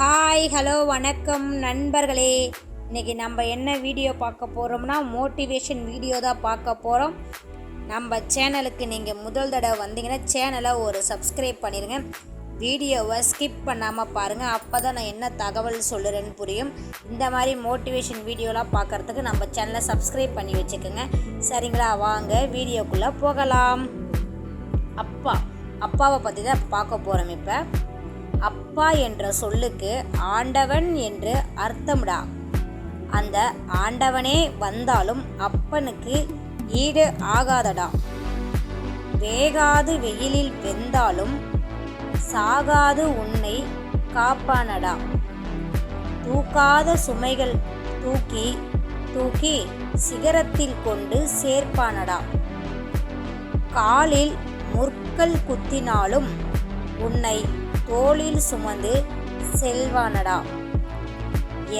Hi hello வணக்கம் நண்பர்களே. இன்றைக்கி நம்ம என்ன வீடியோ பார்க்க போகிறோம்னா மோட்டிவேஷன் வீடியோ தான் பார்க்க போகிறோம் நம்ம சேனலுக்கு நீங்கள் முதல் தடவை வந்தீங்கன்னா சேனலை ஒரு சப்ஸ்கிரைப் பண்ணிடுங்க வீடியோவை ஸ்கிப் பண்ணாமல் பாருங்கள் அப்போ தான் நான் என்ன தகவல் சொல்லுறேன்னு புரியும். இந்த மாதிரி மோட்டிவேஷன் வீடியோலாம் பார்க்குறதுக்கு நம்ம சேனலை சப்ஸ்கிரைப் பண்ணி வச்சுக்கோங்க. சரிங்களா? வாங்க வீடியோக்குள்ளே போகலாம். அப்பா அப்பாவை பற்றி தான் பார்க்க போகிறோம் இப்போ. அப்பா என்ற சொல்லுக்கு ஆண்டவன் என்று அர்த்தம்டா. அந்த ஆண்டவனே வந்தாலும் அப்பனுக்கு ஈடு ஆகாதடா. வேகாது வெயிலில் வெந்தாலும் சாகாது உன்னை காப்பானடா. தூக்காத சுமைகள் தூக்கி தூக்கி சிகரத்தில் கொண்டு சேர்ப்பானடா. காலில் முற்கள் குத்தினாலும் உன்னை தோளில் சுமந்து செல்வானடா.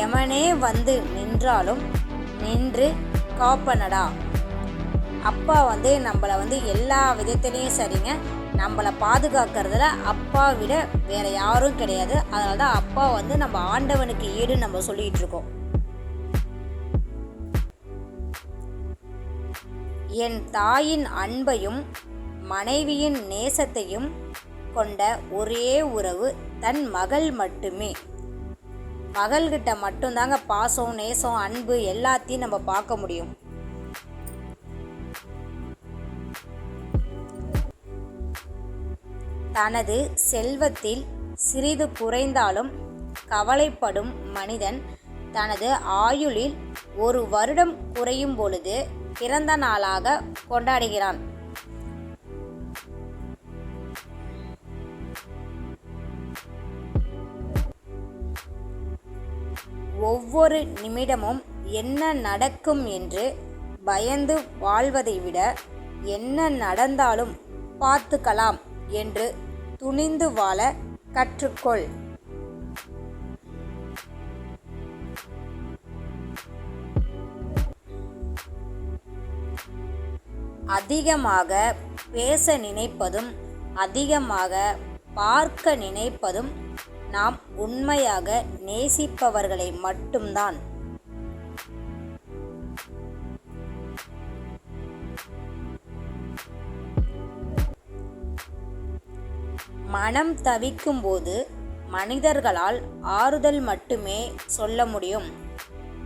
எமனே வந்து நின்றாலும் நின்று காப்பனடா. அப்பா வந்து நம்மளை வந்து எல்லா விதத்துலேயும் சரிங்க. நம்மளை பாதுகாக்கிறதுல அப்பா விட வேற யாரும் கிடையாது. அதனால தான் அப்பா வந்து நம்ம ஆண்டவனுக்கு ஈடு நம்ம சொல்லிட்டு இருக்கோம். என் தாயின் அன்பையும் மனைவியின் நேசத்தையும் கொண்ட ஒரே உறவு தன் மகள் மட்டுமே. மகள்கிட்ட மட்டும்தாங்க பாசம் நேசம் அன்பு எல்லாத்தையும் நம்ம பார்க்க முடியும். தனது செல்வத்தில் சிறிது குறைந்தாலும் கவலைப்படும் மனிதன் தனது ஆயுளில் ஒரு வருடம் குறையும் பொழுது பிறந்த நாளாக கொண்டாடுகிறான். ஒவ்வொரு நிமிடமும் என்ன நடக்கும் என்று பயந்து வாழ்வதை விட என்ன நடந்தாலும் பார்த்துக்கலாம் என்று துணிந்து வாழ கற்றுக்கொள். அதிகமாக பேச நினைப்பதும் அதிகமாக பார்க்க நினைப்பதும் நாம் உண்மையாக நேசிப்பவர்களை மட்டும்தான். மனம் தவிக்கும்போது மனிதர்களால் ஆறுதல் மட்டுமே சொல்ல முடியும்.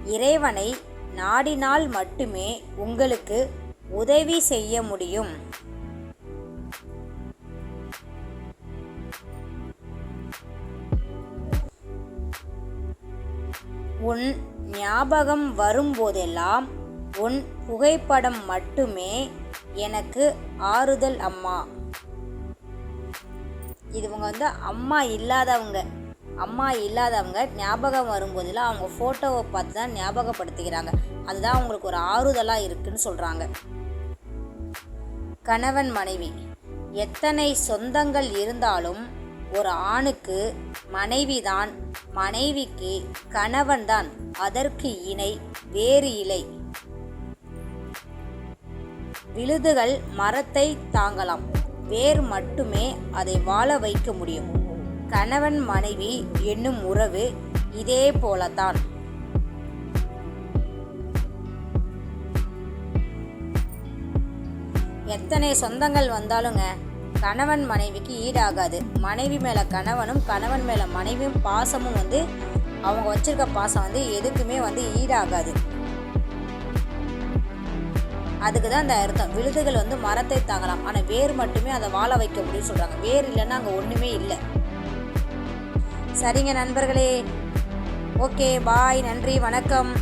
இறைவனை நாடினால் மட்டுமே உங்களுக்கு உதவி செய்ய முடியும். உன் ஞாபகம் வரும்போதெல்லாம் உன் புகைப்படம் மட்டுமே எனக்கு ஆறுதல் அம்மா. இதுவங்க வந்து அம்மா இல்லாதவங்க. அம்மா இல்லாதவங்க ஞாபகம் வரும்போதெல்லாம் அவங்க ஃபோட்டோவை பார்த்து தான் ஞாபகப்படுத்திக்கிறாங்க. அதுதான் அவங்களுக்கு ஒரு ஆறுதலாக இருக்குன்னு சொல்கிறாங்க கணவன் மனைவி எத்தனை சொந்தங்கள் இருந்தாலும் ஒரு ஆணுக்கு மனைவிதான் மனைவிக்கு கணவன்தான் அதற்கு இணை வேறு இலை. விழுதுகள் மரத்தை தாங்கலாம் வேர் மட்டுமே அதை வாழ வைக்க முடியும். கணவன் மனைவி என்னும் உறவு இதே போலத்தான். எத்தனை சொந்தங்கள் வந்தாலுங்க கணவன் மனைவிக்கு ஈடாகாது. மனைவி மேலே கணவனும் கணவன் மேலே மனைவியும் பாசமும் வந்து அவங்க வச்சுருக்க பாசம் வந்து எதுக்குமே வந்து ஈடாகாது. அதுக்கு தான் அந்த அர்த்தம். விழுதுகள் வந்து மரத்தை தாங்கலாம். ஆனால் வேர் மட்டுமே அதை வாழ வைக்க முடியும்னு சொல்கிறாங்க வேர் இல்லைன்னா அங்கே ஒன்றுமே இல்லை. சரிங்க நண்பர்களே. ஓகே பாய் நன்றி வணக்கம்.